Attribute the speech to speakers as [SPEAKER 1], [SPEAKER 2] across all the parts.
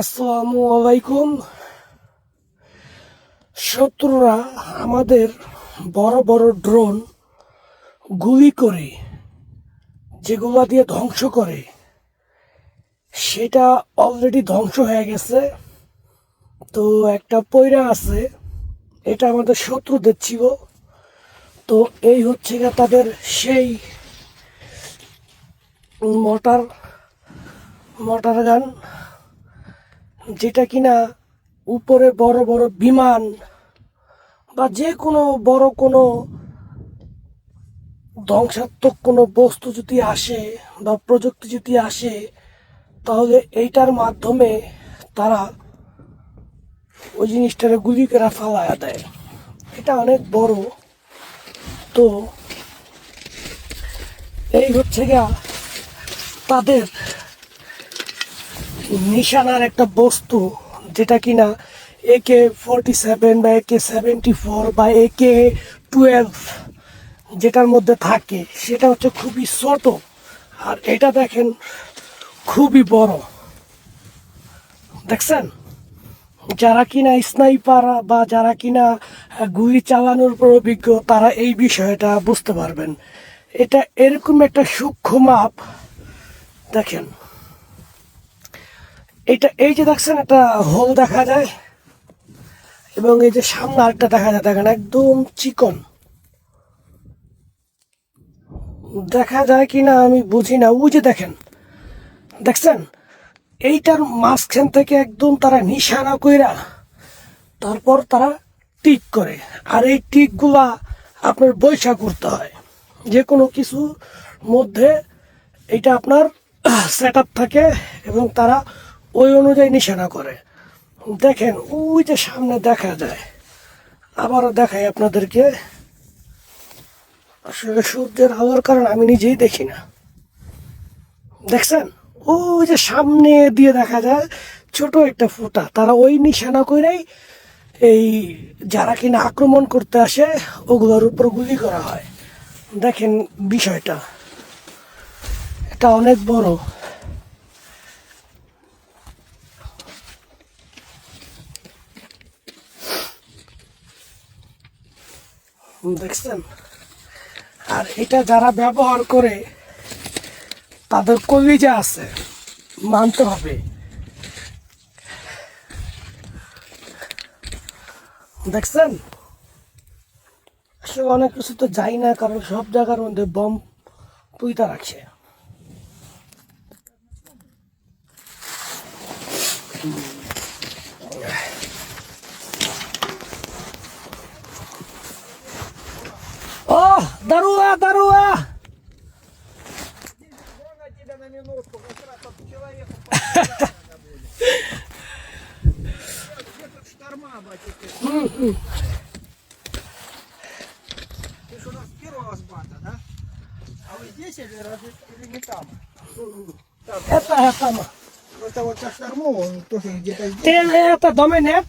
[SPEAKER 1] আসসালামু আলাইকুম। শত্রুরা আমাদের বড় বড় ড্রোন গুলি করে, যেগুলা দিয়ে ধ্বংস করে, সেটা অলরেডি ধ্বংস হয়ে গেছে। তো একটা পয়রা আছে, এটা আমাদের শত্রুদের ছিল। তো এই হচ্ছে গিয়ে তাদের সেই মোটর মোটর গান। যেটা কিনা উপরে বড় বড় বিমান বা যে কোনো বড় কোনো ধ্বংসাত্মক কোনো বস্তু যদি আসে বা প্রযুক্তি যদি আসে, তাহলে এইটার মাধ্যমে তারা ওই জিনিসটারে গুলি করে ফালায়া দেয়। এটা অনেক বড়। তো এই হচ্ছে গা তাদের নিশানার একটা বস্তু যেটা কিনা একে ফোরটি সেভেন বা একে সেভেন্টি ফোর বা একে টুয়েলভ যেটার মধ্যে থাকে, সেটা হচ্ছে খুবই ছোট আর এটা দেখেন খুবই বড়। দেখছেন? যারা কিনা স্নাইপার বা যারা কিনা গুলি চালানোর উপর অভিজ্ঞ, তারা এই বিষয়টা বুঝতে পারবেন। এটা এরকম একটা সূক্ষ্ম মাপ, দেখেন। এটা, এই যে দেখছেন, একটা হোল দেখা যায় এবং এই যে সামনে আরেকটা দেখা যায়, দেখেন, একদম চিকন। দেখা যায় কিনা আমি বুঝি না। ওই যে দেখেন, দেখছেন? এইটার মাঝখান থেকে একদম তারা নিশানা কইরা তারপর তারা টিক করে। আর এই টিকগুলা আপনার বৈশা করতে হয়। যে কোনো কিছুর মধ্যে এটা আপনার সেট থাকে এবং তারা ওই অনুযায়ী নিশানা করে। দেখেন, ওই যে সামনে দেখা যায়। আবারও দেখাই আপনাদেরকে। আসলে সূর্যের আলোর কারণে আমি নিজেই দেখি না। দেখছেন? ওই যে সামনে দিয়ে দেখা যায় ছোট একটা ফুটা। তারা ওই নিশানা করেই এই যারা কিনা আক্রমণ করতে আসে, ওগুলোর উপর গুলি করা হয়। দেখেন বিষয়টা। এটা অনেক বড়। দেখছেন? আর এটা যারা ব্যবহার করে, তাদের কলিজা আছে। মানতে হবে। দেখছেন? আসলে অনেক কিছু তো যাই না, কারণ সব জায়গার মধ্যে বম পুইতা রাখছে
[SPEAKER 2] Здорово, здорово! Ты же у нас первого сбата, да? А вы здесь или разве или не там?
[SPEAKER 1] там это там.
[SPEAKER 2] Это вот как штормово, он тоже где-то здесь.
[SPEAKER 1] Ты это дома нет?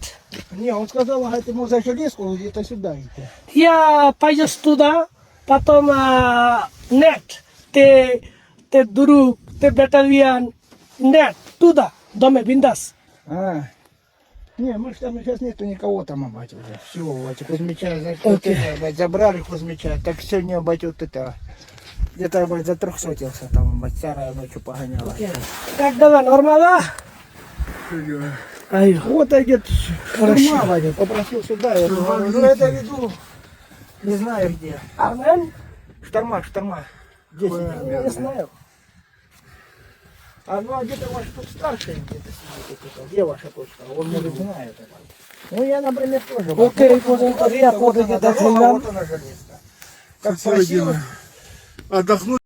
[SPEAKER 2] Не, он сказал, а это можно железку где-то сюда идти.
[SPEAKER 1] Я пойдешь туда, потом а, нет. Ты, ты друг, ты батальон, нет, туда, доме Биндас.
[SPEAKER 2] А. Не, мы ж там сейчас нету никого там, бать, уже. Все, бать, Кузьмича за-
[SPEAKER 1] Окей.
[SPEAKER 2] бать, забрали Кузьмича. Так сегодня, бать, вот это, где-то, бать, затрехсотился там, бать, старая ночью погоняла.
[SPEAKER 1] Как давай, нормально? Айо.
[SPEAKER 2] Вот идет
[SPEAKER 1] Хорошо.
[SPEAKER 2] шурма, Вадя, попросил сюда, я говорю, ну это веду, не знаю где.
[SPEAKER 1] Армен?
[SPEAKER 2] Шторма, шторма. Здесь идет.
[SPEAKER 1] Не знаю.
[SPEAKER 2] А ну а где-то ваш тут старший где-то сидит, где ваша точка? Он может знает это. Ну я, например, тоже. вот.
[SPEAKER 1] Окей,
[SPEAKER 2] Вот она,
[SPEAKER 1] я
[SPEAKER 2] вот она дорога,
[SPEAKER 1] хлебам.
[SPEAKER 2] Вот она железка. Как
[SPEAKER 3] Что
[SPEAKER 2] просил,
[SPEAKER 3] делать? Отдохнуть